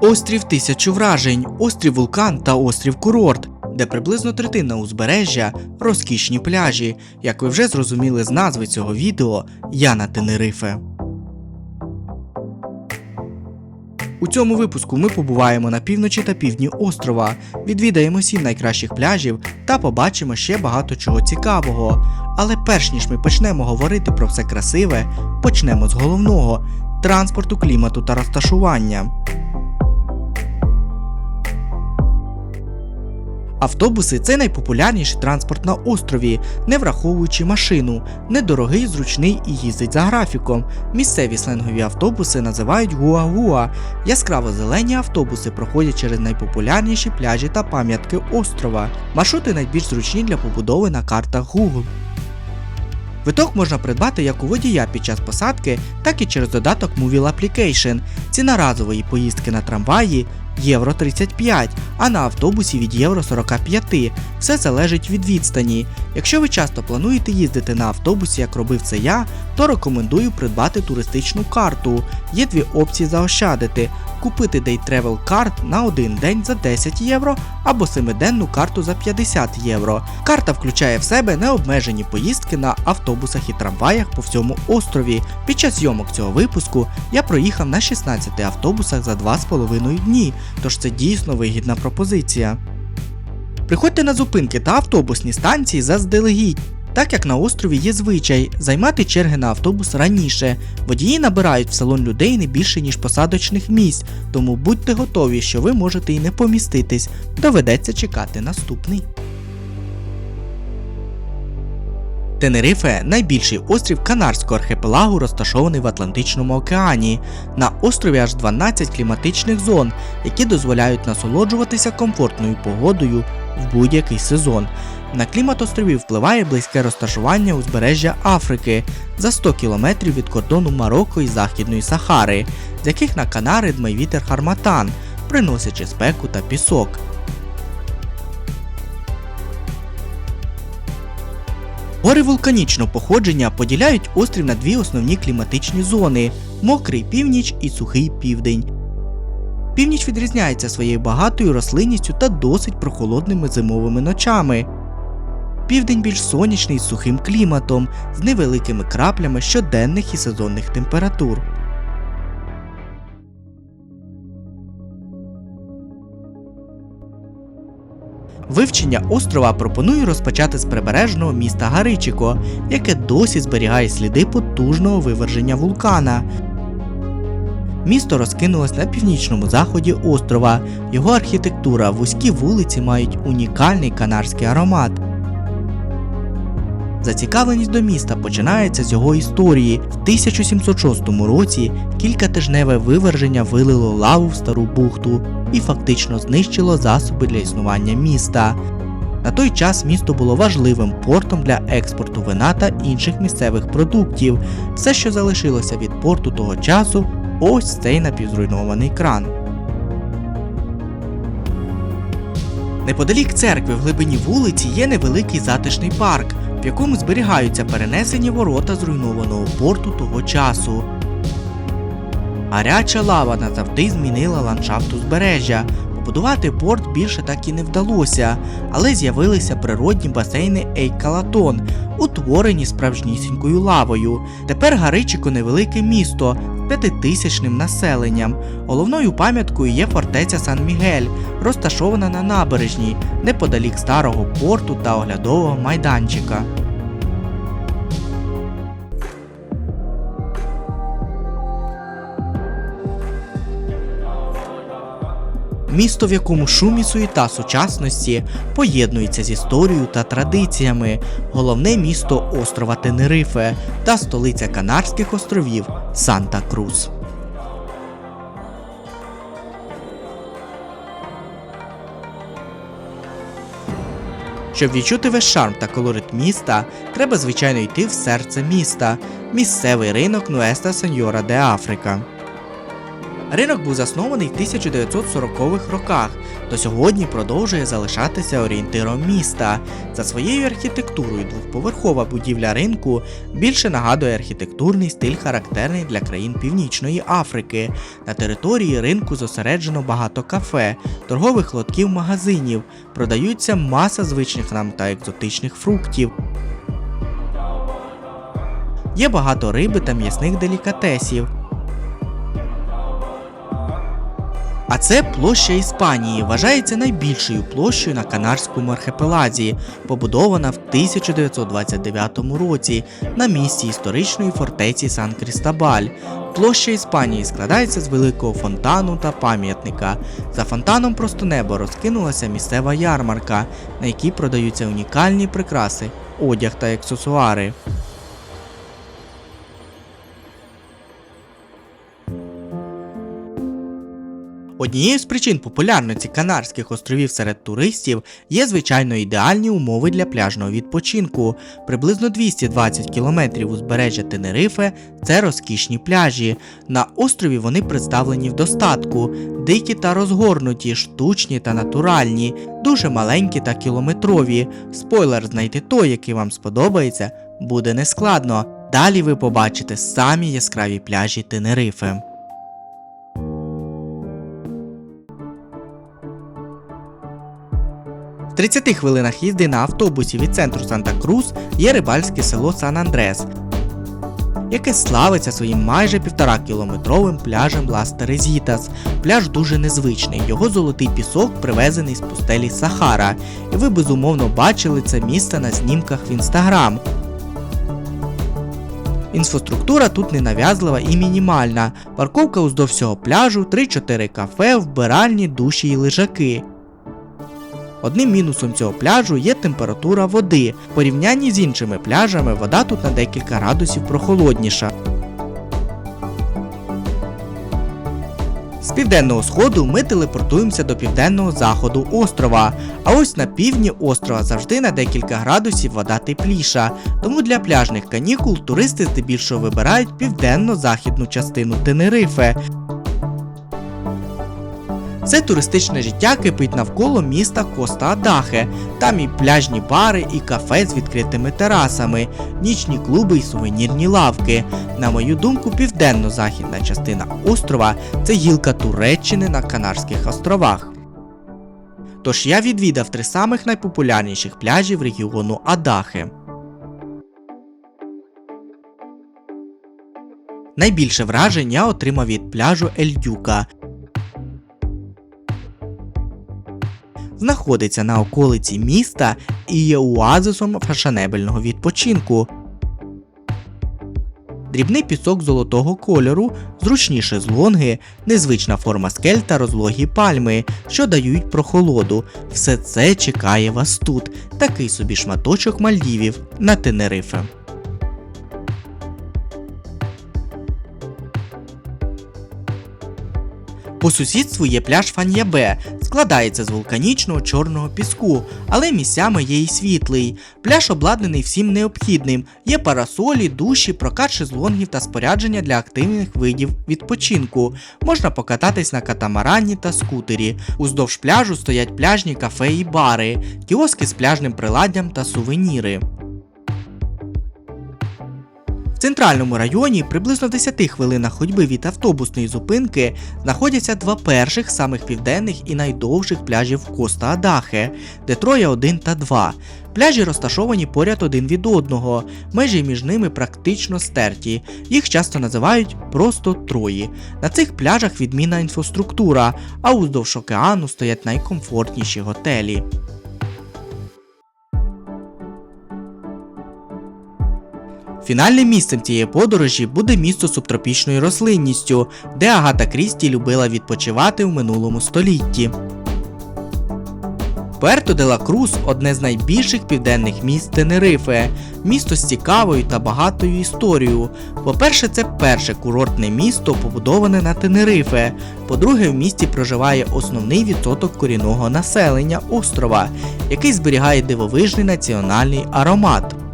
Острів Тисячу вражень, острів Вулкан та острів Курорт, де приблизно третина узбережжя розкішні пляжі. Як ви вже зрозуміли з назви цього відео, я на Тенерифе. У цьому випуску ми побуваємо на півночі та півдні острова, відвідаємо сім найкращих пляжів та побачимо ще багато чого цікавого. Але перш ніж ми почнемо говорити про все красиве, почнемо з головного транспорту, клімату та розташування. Автобуси це найпопулярніший транспорт на острові, не враховуючи машину, недорогий, зручний і їздить за графіком. Місцеві сленгові автобуси називають гуа-гуа. Яскраво зелені автобуси проходять через найпопулярніші пляжі та пам'ятки острова. Маршрути найбільш зручні для побудови на картах Google. Квиток можна придбати як у водія під час посадки, так і через додаток Movil Application. Ціна разової поїздки на трамваї євро 35, а на автобусі від євро 45. Все залежить від відстані. Якщо ви часто плануєте їздити на автобусі, як робив це я, то рекомендую придбати туристичну карту. Є дві опції заощадити: купити Day Travel Card на один день за 10 євро або 7-денну карту за 50 євро. Карта включає в себе необмежені поїздки на автобусах і трамваях по всьому острові. Під час зйомок цього випуску я проїхав на 16 автобусах за 2,5 дні, тож це дійсно вигідна пропозиція. Приходьте на зупинки та автобусні станції заздалегідь. Так як на острові є звичай займати черги на автобус раніше. Водії набирають в салон людей не більше, ніж посадочних місць, тому будьте готові, що ви можете і не поміститись, доведеться чекати наступний. Тенерифе найбільший острів Канарського архіпелагу, розташований в Атлантичному океані. На острові аж 12 кліматичних зон, які дозволяють насолоджуватися комфортною погодою в будь-який сезон. На клімат островів впливає близьке розташування узбережжя Африки за 100 кілометрів від кордону Марокко і Західної Сахари, з яких на Канари дме вітер Харматан, приносячи спеку та пісок. Гори вулканічного походження поділяють острів на дві основні кліматичні зони мокрий північ і сухий південь. Північ відрізняється своєю багатою рослинністю та досить прохолодними зимовими ночами. Південь більш сонячний з сухим кліматом, з невеликими краплями щоденних і сезонних температур. Вивчення острова пропоную розпочати з прибережного міста Гаричіко, яке досі зберігає сліди потужного виверження вулкана. Місто розкинулось на північному заході острова. Його архітектура, вузькі вулиці мають унікальний канарський аромат. Зацікавленість до міста починається з його історії. В 1706 році кількатижневе виверження вилило лаву в стару бухту і фактично знищило засоби для існування міста. На той час місто було важливим портом для експорту вина та інших місцевих продуктів. Все, що залишилося від порту того часу, ось цей напівзруйнований кран. Неподалік церкви в глибині вулиці є невеликий затишний парк, в якому зберігаються перенесені ворота зруйнованого порту того часу. Гаряча лава назавжди змінила ландшафт узбережжя. Побудувати порт більше так і не вдалося, але з'явилися природні басейни Ейкалатон, утворені справжнісінькою лавою. Тепер Гаричико невелике місто з п'ятитисячним населенням. Головною пам'яткою є фортеця Сан-Мігель, розташована на набережній, неподалік старого порту та оглядового майданчика. Місто, в якому шум і суєта сучасності поєднується з історією та традиціями, головне місто острова Тенерифе та столиця Канарських островів Санта-Крус. Щоб відчути весь шарм та колорит міста, треба звичайно йти в серце міста, місцевий ринок Нуеста Сеньора де Африка. Ринок був заснований в 1940-х роках, до сьогодні продовжує залишатися орієнтиром міста. За своєю архітектурою двохповерхова будівля ринку більше нагадує архітектурний стиль, характерний для країн Північної Африки. На території ринку зосереджено багато кафе, торгових лотків магазинів, продаються маса звичних нам та екзотичних фруктів. Є багато риби та м'ясних делікатесів. А це площа Іспанії, вважається найбільшою площею на Канарському архипелазі, побудована в 1929 році на місці історичної фортеці Сан Крістабаль. Площа Іспанії складається з великого фонтану та пам'ятника. За фонтаном просто небо розкинулася місцева ярмарка, на якій продаються унікальні прикраси, одяг та аксесуари. Однією з причин популярності Канарських островів серед туристів є звичайно ідеальні умови для пляжного відпочинку. Приблизно 220 кілометрів узбережжя Тенерифе це розкішні пляжі. На острові вони представлені в достатку, дикі та розгорнуті, штучні та натуральні, дуже маленькі та кілометрові. Спойлер, знайти той, який вам сподобається, буде нескладно. Далі ви побачите самі яскраві пляжі Тенерифе. 30 хвилинах їзди на автобусі від центру Санта-Крус є рибальське село Сан-Андрес, яке славиться своїм майже півтора кілометровим пляжем Лас Терезітас. Пляж дуже незвичний, його золотий пісок привезений з пустелі Сахара, і ви безумовно бачили це місце на знімках в інстаграм. Інфраструктура тут ненав'язлива і мінімальна. Парковка уздовж всього пляжу, 3-4 кафе, вбиральні, душі і лежаки. Одним мінусом цього пляжу є температура води. В порівнянні з іншими пляжами вода тут на декілька градусів прохолодніша. З південного сходу ми телепортуємося до південного заходу острова. А ось на півдні острова завжди на декілька градусів вода тепліша. Тому для пляжних канікул туристи здебільшого вибирають південно-західну частину Тенерифе. Це туристичне життя кипить навколо міста Коста Адахе. Там і пляжні бари, і кафе з відкритими терасами, нічні клуби і сувенірні лавки. На мою думку, південно-західна частина острова це гілка Туреччини на Канарських островах. Тож я відвідав три самих найпопулярніших пляжів регіону Адахе. Найбільше вражень я отримав від пляжу Ельдюка. Знаходиться на околиці міста і є оазисом фашанебельного відпочинку. Дрібний пісок золотого кольору, зручні шезлонги, незвична форма скель та розлогі пальми, що дають прохолоду. Все це чекає вас тут, такий собі шматочок Мальдівів на Тенерифе. По сусідству є пляж Фан'ябе, складається з вулканічного чорного піску, але місцями є й світлий. Пляж обладнаний всім необхідним. Є парасолі, душі, прокат шезлонгів та спорядження для активних видів відпочинку. Можна покататись на катамарані та скутері. Уздовж пляжу стоять пляжні кафе і бари, кіоски з пляжним приладдям та сувеніри. В центральному районі, приблизно в 10 хвилинах ходьби від автобусної зупинки, знаходяться два перших самих південних і найдовших пляжів Коста Адахе, де Троя 1 та 2. Пляжі розташовані поряд один від одного, межі між ними практично стерті. Їх часто називають просто Трої. На цих пляжах відмінна інфраструктура, а уздовж океану стоять найкомфортніші готелі. Фінальним місцем цієї подорожі буде місто субтропічною рослинністю, де Агата Крісті любила відпочивати в минулому столітті. Пуерто де ла Крус одне з найбільших південних міст Тенерифе, місто з цікавою та багатою історією. По-перше, це перше курортне місто, побудоване на Тенерифе. По-друге, в місті проживає основний відсоток корінного населення острова, який зберігає дивовижний національний аромат.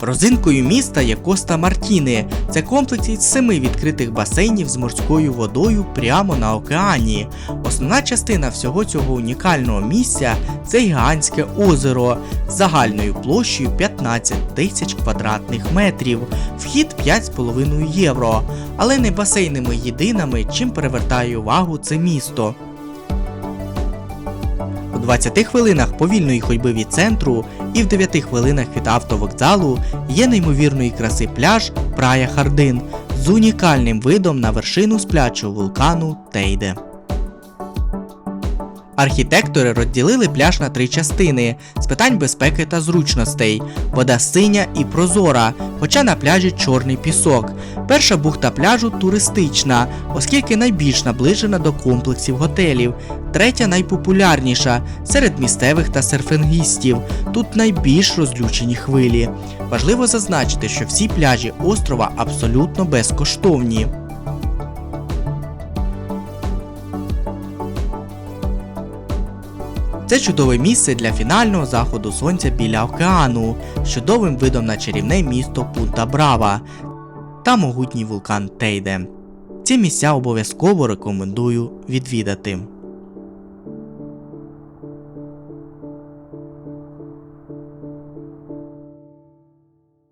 Розинкою міста є Коста Мартіни. Це комплекс із семи відкритих басейнів з морською водою прямо на океані. Основна частина всього цього унікального місця це гігантське озеро з загальною площею 15 тисяч квадратних метрів. Вхід 5,5 євро. Але не басейнами єдиними, чим привертає увагу це місто. У 20 хвилинах повільної ходьби від центру і в 9 хвилинах від автовокзалу є неймовірної краси пляж Прая Хардин з унікальним видом на вершину сплячого вулкану Тейде. Архітектори розділили пляж на три частини з питань безпеки та зручностей. Вода синя і прозора, хоча на пляжі чорний пісок. Перша бухта пляжу туристична, оскільки найбільш наближена до комплексів готелів. Третя найпопулярніша серед місцевих та серфингістів. Тут найбільш розлючені хвилі. Важливо зазначити, що всі пляжі острова абсолютно безкоштовні. Це чудове місце для фінального заходу сонця біля океану, з чудовим видом на чарівне місто Пунта Брава та могутній вулкан Тейде. Ці місця обов'язково рекомендую відвідати.